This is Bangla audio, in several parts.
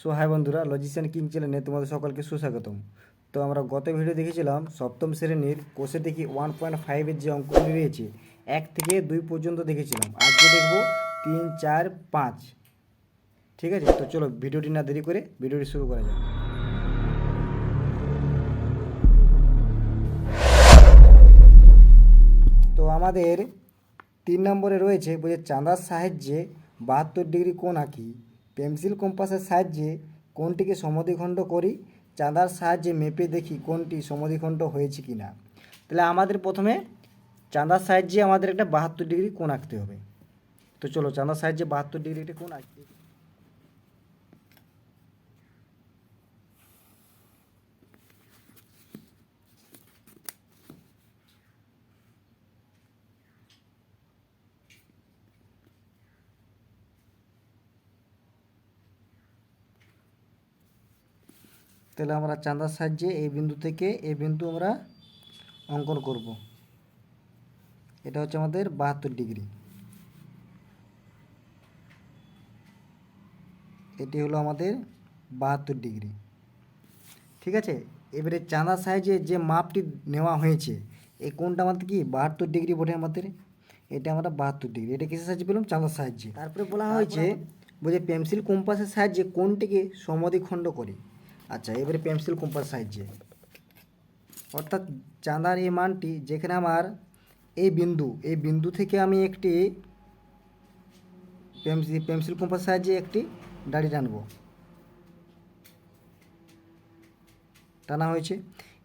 সো হাই বন্ধুরা, লজিশিয়ান কিং চ্যানেলে তোমাদের সকলকে সুস্বাগতম। তো আমরা গত ভিডিও দেখেছিলাম, সপ্তম শ্রেণির কোষে দেখি ওয়ান পয়েন্ট ফাইভের যে অঙ্কগুলি রয়েছে, এক থেকে দুই পর্যন্ত দেখেছিলাম। আজকে দেখব তিন, চার, পাঁচ। ঠিক আছে? তো চলো ভিডিওটি না দেরি করে ভিডিওটি শুরু করা যাক। তো আমাদের তিন নম্বরে রয়েছে বলছে চাঁদার সাহায্যে বাহাত্তর ডিগ্রি কোণ আঁকি। পেন্সিল কম্পাসের সাহায্যে কোনটিকে সমধিখণ্ড করি, চাঁদার সাহায্যে মেপে দেখি কোনটি সমধিখণ্ড হয়েছে কি না তাহলে আমাদের প্রথমে চাঁদার সাহায্যে আমাদের একটা বাহাত্তর ডিগ্রি কোন আঁকতে হবে। তো চলো, চাঁদার সাহায্যে বাহাত্তর ডিগ্রি একটা কোণ আঁকতে তাহলে আমরা চাঁদার সাহায্যে এই বিন্দু থেকে এই বিন্দু আমরা অঙ্কন করব। এটা হচ্ছে আমাদের বাহাত্তর ডিগ্রি। এটি হলো আমাদের বাহাত্তর ডিগ্রি। ঠিক আছে? এবারে চাঁদার সাহায্যে যে মাপটি নেওয়া হয়েছে এই কোনটা আমাদের কি? বাহাত্তর ডিগ্রি বটে আমাদের। এটা আমরা বাহাত্তর ডিগ্রি। এটা কিসের সাহায্যে পেলাম? চাঁদার সাহায্যে। তারপরে বলা হয়েছে বলছে পেন্সিল কম্পাসের সাহায্যে কোনটিকে সমদ্বিখণ্ড করি। আচ্ছা এবারে পেন্সিল কম্পাস সাহায্যে। অর্থাৎ চাঁদার এই মানটি, যেখানে আমার এই বিন্দু এই বিন্দু থেকে আমি একটি পেন্সিল পেন্সিল কম্পাস সাহায্যে একটি দাড়ি টানবো। টানা হয়েছে।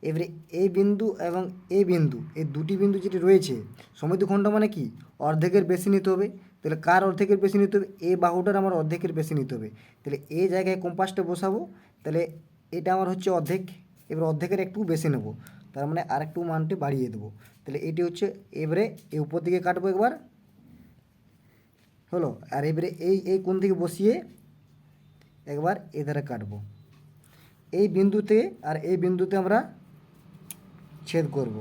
এবারে এই বিন্দু এবং এই বিন্দু, এই দুটি বিন্দু যেটি রয়েছে সমদ্বিখণ্ড মানে কি? অর্ধেকের বেশি নিতে হবে। তাহলে কার অর্ধেকের বেশি নিতে হবে? এই বাহুটার আমার অর্ধেকের বেশি নিতে হবে। তাহলে এই জায়গায় কম্পাসটা বসাবো। তাহলে এটা আমার হচ্ছে অর্ধেক, এবার অর্ধেকের একটু বেশি নেব। তার মানে আরেকটু মানটি বাড়িয়ে দেবো। তাহলে এটি হচ্ছে এবারে এই উপর দিকে কাটবো একবার। হলো? আর এবারে এই এই কোন থেকে বসিয়ে একবার এধারে কাটবো। এই বিন্দুতে আর এই বিন্দুতে আমরা ছেদ করব।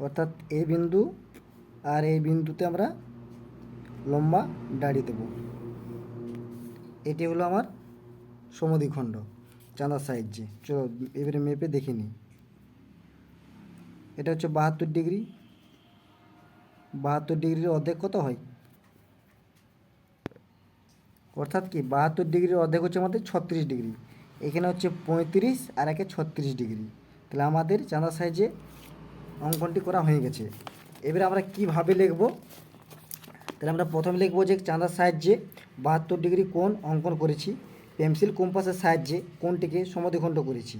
অর্থাৎ এই বিন্দু আর এই বিন্দুতে আমরা লম্বা দাড়ি দেব। এটি হলো আমার সমদ্বিখণ্ড চাঁদার সাহায্যে। চলো এবারে মেপে দেখে নিই। এটা হচ্ছে বাহাত্তর ডিগ্রি। বাহাত্তর ডিগ্রির অর্ধেক কত হয়? অর্থাৎ কি বাহাত্তর ডিগ্রির অর্ধেক হচ্ছে আমাদের ছত্রিশ ডিগ্রি। এখানে হচ্ছে পঁয়ত্রিশ আর একে ছত্রিশ ডিগ্রি। তাহলে আমাদের চাঁদার সাহায্যে অঙ্কনটি করা হয়ে গেছে। এবারে আমরা কীভাবে লিখব? তাহলে আমরা প্রথমে লিখব যে চাঁদার সাহায্যে বাহাত্তর ডিগ্রি কোণ অঙ্কন করেছি, পেন্সিল কম্পাসের সাহায্যে কোণটিকে সমদ্বিখণ্ড করেছি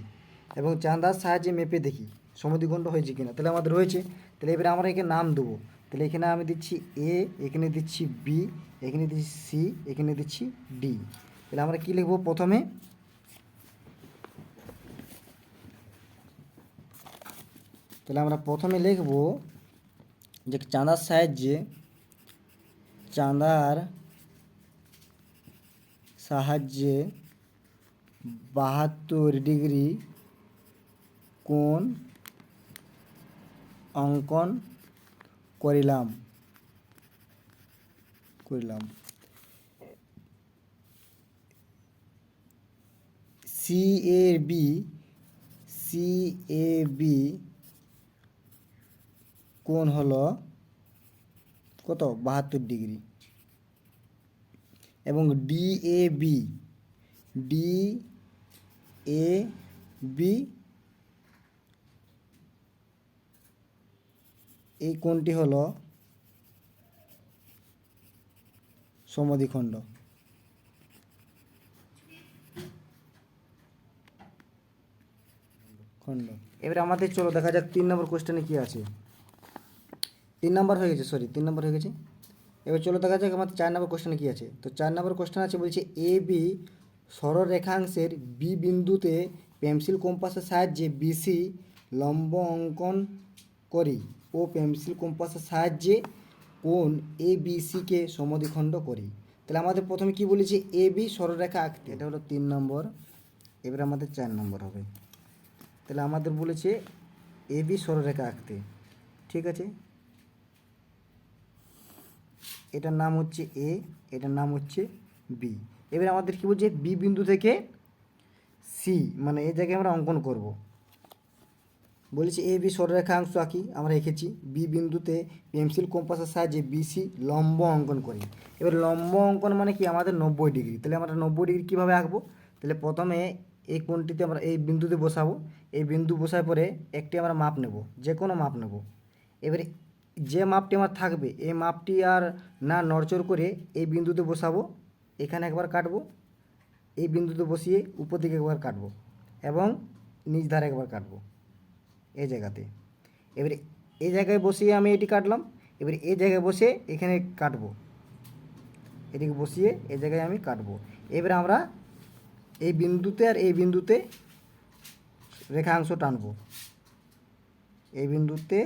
এবং চাঁদার সাহায্যে মেপে দেখি সমদ্বিখণ্ড হয়েছে কিনা। তাহলে আমাদের হয়েছে তাহলে এবারে আমরা একে নাম দেবো। তাহলে এখানে আমি দিচ্ছি এ এখানে দিচ্ছি বি এখানে দিচ্ছি সি এখানে দিচ্ছি ডি তাহলে আমরা কী লিখব প্রথমে? তাহলে আমরা প্রথমে লিখব যে চাঁদার সাহায্যে চাঁদার সাহায্যে বাহাত্তর ডিগ্রি কোণ অঙ্কন করিলাম। করিলাম। C A B C A B কোণ হলো কত? বাহাত্তর ডিগ্রি। এবং D A B D A B এই কোণটি হলো সমদ্বিখণ্ড খণ্ড। এবারে আমাদের চলো দেখা যাক তিন নম্বর কোশ্চেনে কি আছে। তিন নম্বর হয়ে গেছে সরি তিন নম্বর হয়ে গেছে। এবার চলো দেখা যাক আমাদের চার নম্বর কোশ্চেনে কী আছে। তো চার নম্বর কোশ্চেন আছে বলছে এ বি সরলরেখাংশের বি বিন্দুতে পেন্সিল কম্পাসের সাহায্যে বিসি লম্ব অঙ্কন করি ও পেন্সিল কম্পাসের সাহায্যে কোণ এ বি সিকে সমদ্বিখণ্ড করি। তাহলে আমাদের প্রথমে কি বলেছে? এ বি সরলরেখা আঁকতে। এটা হলো তিন নম্বর। এবার আমাদের চার নম্বর হবে। তাহলে আমাদের বলেছে এ বি সরলরেখা আঁকতে। ঠিক আছে? এটার নাম হচ্ছে এ, এটার নাম হচ্ছে বি। এবার আমাদের কী বলছে? বি বিন্দু থেকে সি মানে এই জায়গায় আমরা অঙ্কন করব। বলেছি এ, বি সরলরেখাংশ আঁকি, আমরা এঁকেছি। বি বিন্দুতে পেন্সিল কম্পাসের সাহায্যে বিসি লম্ব অঙ্কন করি। এবার লম্ব অঙ্কন মানে কি? আমাদের নব্বই ডিগ্রি। তাহলে আমরা নব্বই ডিগ্রি কীভাবে আঁকবো? তাহলে প্রথমে এই কোণটিতে আমরা এই বিন্দুতে বসাবো। এই বিন্দু বসার পরে একটি আমরা মাপ নেব যে কোনো মাপ নেব। এবারে যে মাপটি আমার থাকবে, এই মাপটি আর না নড়চড় করে এই বিন্দুতে বসাবো, এখানে একবার কাটবো, এই বিন্দুতে বসিয়ে উপর দিকে একবার কাটবো এবং নিচ ধারে একবার কাটবো এই জায়গাতে। এবারে এই জায়গায় বসিয়ে আমি এটি কাটলাম, এবারে এই জায়গায় বসে এখানে কাটবো। এদিকে বসিয়ে এই জায়গায় আমি কাটবো। এবারে আমরা এই বিন্দুতে আর এই বিন্দুতে রেখাংশ টানবো। এই বিন্দুতে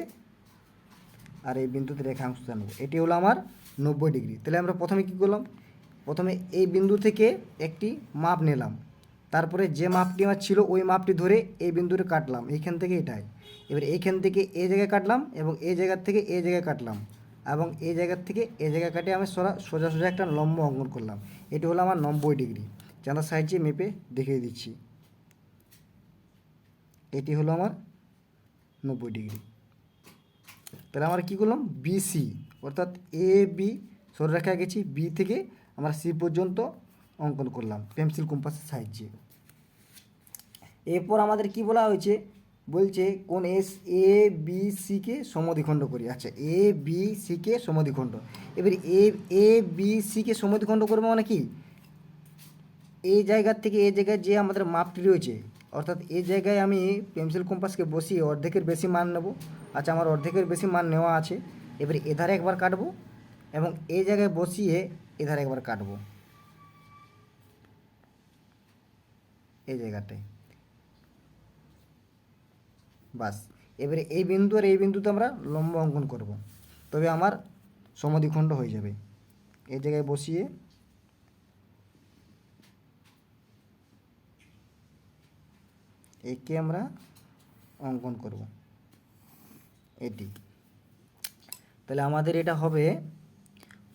আর এই বিন্দুতে রেখাংশ টানবো এটি হলো আমার নব্বই ডিগ্রি। তাহলে আমরা প্রথমে কী করলাম? প্রথমে এই বিন্দু থেকে একটি মাপ নিলাম। তারপরে যে মাপটি আমার ছিল, ওই মাপটি ধরে এই বিন্দুতে কাটলাম। এইখান থেকে এটাই। এবার এইখান থেকে এই জায়গায় কাটলাম এবং এই জায়গার থেকে এই জায়গায় কাটলাম এবং এই জায়গার থেকে এই জায়গায় কাটে আমি সোজা সোজা সোজা একটা লম্ব অঙ্কন করলাম। এটি হলো আমার নব্বই ডিগ্রি। চাঁদার সাহায্যে মেপে দেখিয়ে দিচ্ছি। এটি হলো আমার নব্বই ডিগ্রি। তাহলে আমরা কী করলাম? বিসি অর্থাৎ এ বি সরলরেখা গেছি। বি থেকে আমরা সি পর্যন্ত অঙ্কন করলাম পেন্সিল কম্পাসের সাহায্যে। এরপর আমাদের কি বলা হয়েছে? বলছে কোন এস এ বি সিকে সমদ্বিখণ্ড করি। আচ্ছা এ বি সিকে সমদ্বিখণ্ড। এবার এ এ বি সিকে সমদ্বিখণ্ড করব মানে কি? এই জায়গার থেকে এই জায়গায় যে আমাদের মাপটি রয়েছে অর্থাৎ এই জায়গায় আমি পেন্সিল কম্পাসকে বসিয়ে অর্ধেকের বেশি মান নেব। আচ্ছা আমার অর্ধেকের বেশি মান নেওয়া আছে। এবারে এধারে একবার কাটবো এবং এই জায়গায় বসিয়ে এধারে একবার কাটবো। এই জায়গাটায় বাস। এবারে এই বিন্দু আর এই বিন্দুতে আমরা লম্ব অঙ্কন করব। তবে আমার সমদ্বিখণ্ড হয়ে যাবে। এই জায়গায় বসিয়ে একে আমরা অঙ্কন করব। এটি। তাহলে আমাদের এটা হবে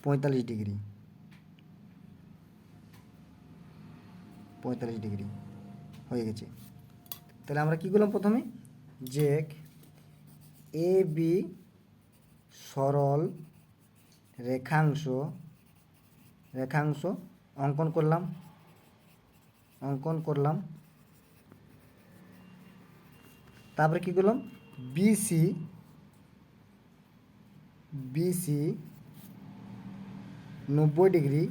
পঁয়তাল্লিশ ডিগ্রি। পঁয়তাল্লিশ ডিগ্রি হয়ে গেছে। তাহলে আমরা কী করলাম প্রথমে? যে এ বি সরল রেখাংশ রেখাংশ অঙ্কন করলাম। অঙ্কন করলাম। তারপরে কী করলাম? বিসি বিসি নব্বই ডিগ্রি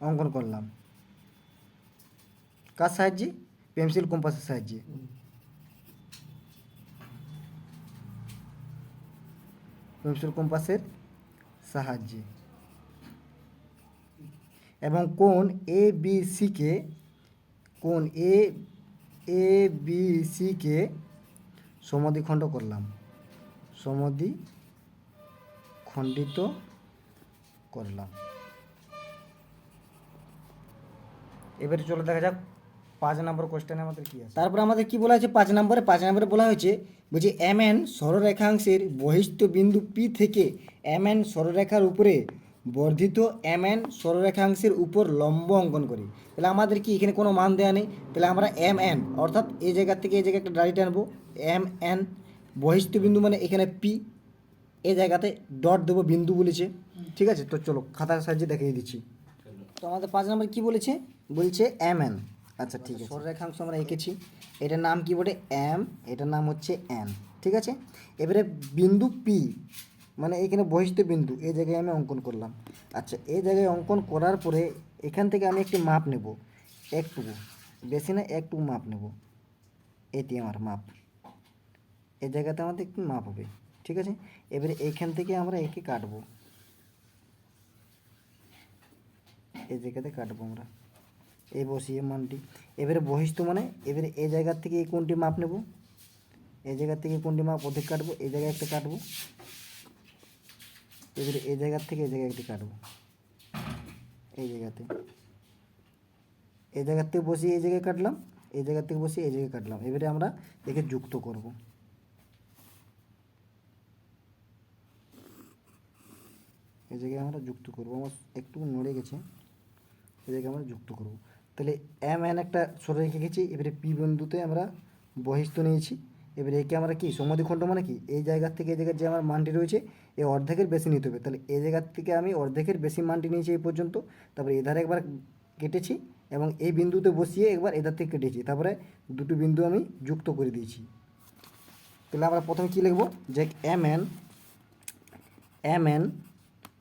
অঙ্কন করলাম। কার সাহায্যে? পেন্সিল কম্পাসের সাহায্যে। পেন্সিল কম্পাসের সাহায্যে। এবং কোন এ বি সিকে কোন এ এ বি সিকে সমদ্বিখণ্ড করলাম। সমদ্বি খণ্ডিত করলাম। এবারে চলে দেখা যাক পাঁচ নম্বর কোশ্চেনে আমাদের কি আছে। তারপর আমাদের কি বলা হয়েছে? পাঁচ নম্বরে পাঁচ নম্বরে বলা হয়েছে বলছি এম এন সরলরেখাংশের বহিষ্ঠ বিন্দু পি থেকে এম এন সরলরেখার উপরে বর্ধিত এম এন সরলরেখাংশের উপর লম্ব অঙ্কন করি। তাহলে আমাদের কি এখানে কোনো মান দেওয়া নেই? তাহলে আমরা এম এন অর্থাৎ এই জায়গা থেকে এই জায়গায় একটা ডাড়ি টানবো। এম এন বহিষ্ঠ বিন্দু মানে এখানে পি এই জায়গাতে ডট দেবো বিন্দু বলেছে। ঠিক আছে? তো চলো, খাতার সাহায্যে দেখিয়ে দিচ্ছি। তো আমাদের পাঁচ নম্বর কি বলেছে? বলছে এম এন আচ্ছা ঠিক আছে। সরলরেখাংশ আমরা এঁকেছি। এটার নাম কি বলে এম। এটার নাম হচ্ছে এন। ঠিক আছে? এবারে বিন্দু পি মানে এখানে বহিষ্ঠ বিন্দু এই জায়গায় আমি অঙ্কন করলাম। আচ্ছা এই জায়গায় অঙ্কন করার পরে এখান থেকে আমি একটি মাপ নেব। একটুকু বেশি না একটু মাপ নেব। এটি আমার মাপ। এই জায়গাতে আমাদের একটু মাপ হবে, ঠিক আছে? এবারে এইখান থেকে আমরা একে কাটবো। এই জায়গাতে কাটবো আমরা। এই বসিয়ে মানটি। এবারে বহিষ্ঠ মানে এবারে এই জায়গার থেকে এই কোনটি মাপ নেব? এই জায়গার থেকে কোনটি মাপ অধিক কাটবো? এই জায়গায় একটা কাটবো। এবারে এই জায়গার থেকে এই জায়গায় একটি কাটবো। এই জায়গাতে। এই জায়গার থেকে বসিয়ে এই জায়গায় কাটলাম, এই জায়গার থেকে বসিয়ে এই জায়গায় কাটলাম। এবারে আমরা একে যুক্ত করব। এই জায়গায় আমরা যুক্ত করব। আমার একটু নড়ে গেছে। এই জায়গায় আমরা যুক্ত করব। তাহলে এম এন একটা সরে রেখে গেছি। এবারে পি বিন্দুতে আমরা বহিস্থ নিয়েছি। এবারে একে আমরা কি সমদ্বিখণ্ড মানে কি? এই জায়গার থেকে এই জায়গার যে আমার মানটি রয়েছে এই অর্ধেকের বেশি নিতে হবে। তাহলে এই জায়গার থেকে আমি অর্ধেকের বেশি মানটি নিয়েছি এই পর্যন্ত। তারপরে এধারে একবার কেটেছি এবং এই বিন্দুতে বসিয়ে একবার এধার থেকে কেটেছি। তারপরে দুটো বিন্দু আমি যুক্ত করে দিয়েছি। তাহলে আমরা প্রথমে কী লিখব? যে এম এন এম এন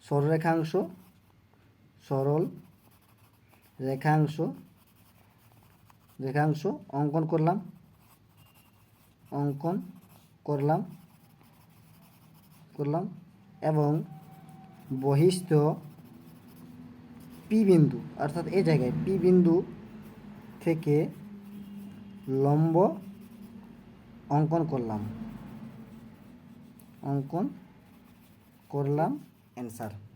সরলরেখাংশ সরল রেখাংশ রেখাংশ অঙ্কন করলাম। অঙ্কন করলাম করলাম এবং বহিষ্ঠ পি বিন্দু, অর্থাৎ এই জায়গায় পি বিন্দু থেকে লম্ব অঙ্কন করলাম। অঙ্কন করলাম অ্যান্সার